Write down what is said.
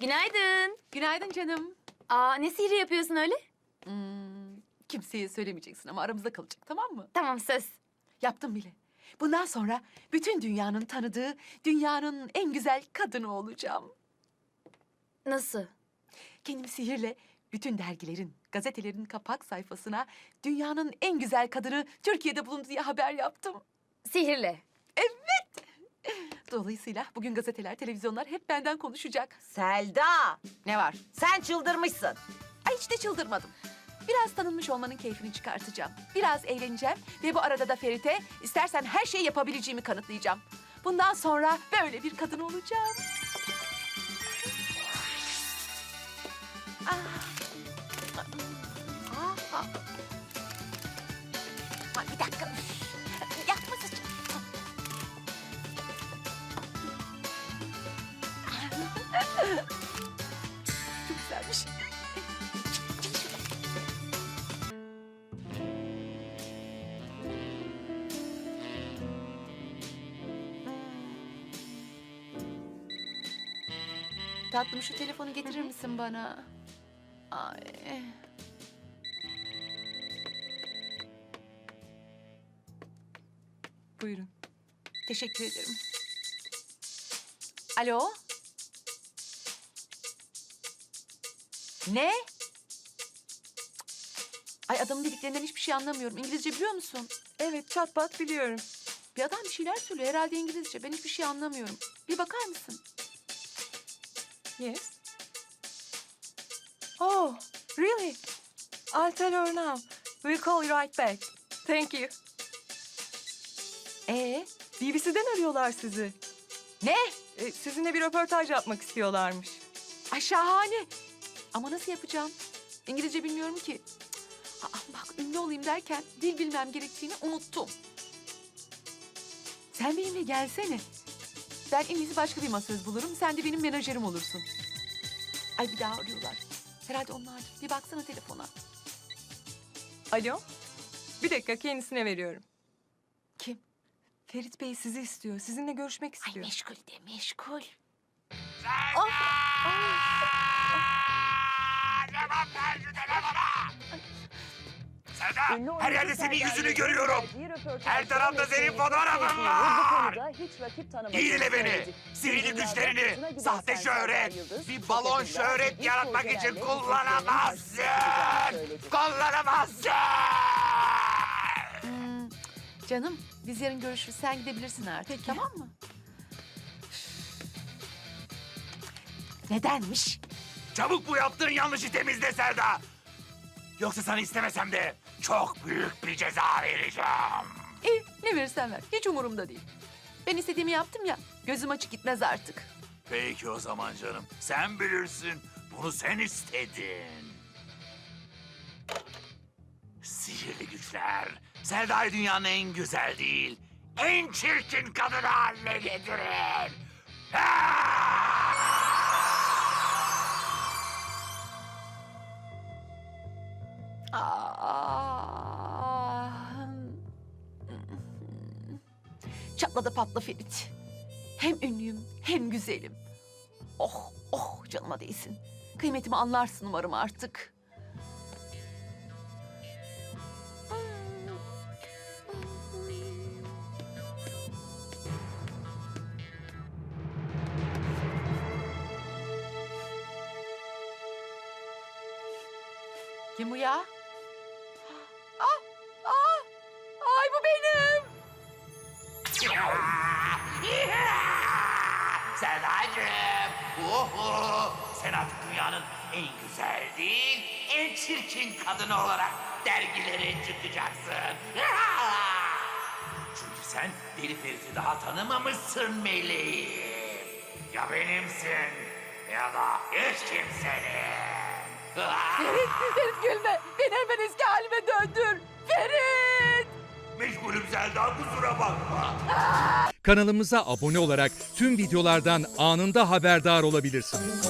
Günaydın. Günaydın canım. Aa ne sihri yapıyorsun öyle? Hmm, kimseye söylemeyeceksin ama aramızda kalacak tamam mı? Tamam söz. Yaptım bile. Bundan sonra bütün dünyanın tanıdığı, dünyanın en güzel kadını olacağım. Nasıl? Kendimi sihirle bütün dergilerin, gazetelerin kapak sayfasına dünyanın en güzel kadını Türkiye'de bulundu diye haber yaptım. Sihirle. Dolayısıyla bugün gazeteler, televizyonlar hep benden konuşacak. Selda, Ne var? sen çıldırmışsın. Ay hiç de çıldırmadım. Biraz tanınmış olmanın keyfini çıkartacağım. Biraz eğleneceğim ve bu arada da Ferit'e istersen her şeyi yapabileceğimi kanıtlayacağım. Bundan sonra böyle bir kadın olacağım. Ah. Ah, ah. Tatlım şu telefonu getirir misin bana? Ay. Buyurun. Teşekkür ederim. Alo? Ne? Ay adamın dediklerinden hiçbir şey anlamıyorum. İngilizce biliyor musun? Evet çat pat biliyorum. Bir adam bir şeyler söylüyor herhalde İngilizce. Ben hiçbir şey anlamıyorum. Bir bakar mısın? Yes. Oh, really? I'll tell her now. We'll call you right back. Thank you. Ee, BBC'den arıyorlar sizi. ne? E, sizinle bir röportaj yapmak istiyorlarmış. Ay şahane. Ama nasıl yapacağım? İngilizce bilmiyorum ki. Aa, bak ünlü olayım derken dil bilmem gerektiğini unuttum. Sen benimle gelsene. Ben en iyisi başka bir masöz bulurum. Sen de benim menajerim olursun. Ay bir daha arıyorlar. Herhalde onlardır. Bir baksana telefona. Alo? Bir dakika kendisine veriyorum. Kim? Ferit Bey sizi istiyor. Sizinle görüşmek Ay istiyor. meşgul de meşgul. Selda, her yerde senin yüzünü görüyorum. Her tarafta senin fotoğrafın var. İyi dinle beni. Sihirli güçlerini sahte şöhret, bir balon şöhret yaratmak için kullanamazsın. Kullanamazsın. Canım biz yarın görüşürüz. Sen gidebilirsin artık. Tamam mı? Nedenmiş? Çabuk bu yaptığın yanlışı temizle Selda. Yoksa sana istemesem de çok büyük bir ceza vereceğim. İyi ne verirsen ver. Hiç umurumda değil. Ben istediğimi yaptım ya. Gözüm açık gitmez artık. Peki o zaman canım. Sen bilirsin. Bunu sen istedin. Sihirli güçler. Selda'yı dünyanın en güzel değil, en çirkin kadını haline getirin. Ah! Aa. Çatladı patla Ferit. Hem ünlüyüm hem güzelim. Oh oh canıma değsin. Kıymetimi anlarsın umarım artık. Kim bu ya? Bu benim. Selda'cığım. Oho. Sen artık dünyanın en güzel değil, en çirkin kadını olarak dergilere çıkacaksın. Çünkü sen Deli Ferit'i daha tanımamışsın meleğim. Ya benimsin ya da hiç kimsenin. Ferit, Ferit gülme. Beni hemen eski halime döndür. Ferit! Meşgulüm Zelda kusura bakma. Kanalımıza abone olarak tüm videolardan anında haberdar olabilirsiniz.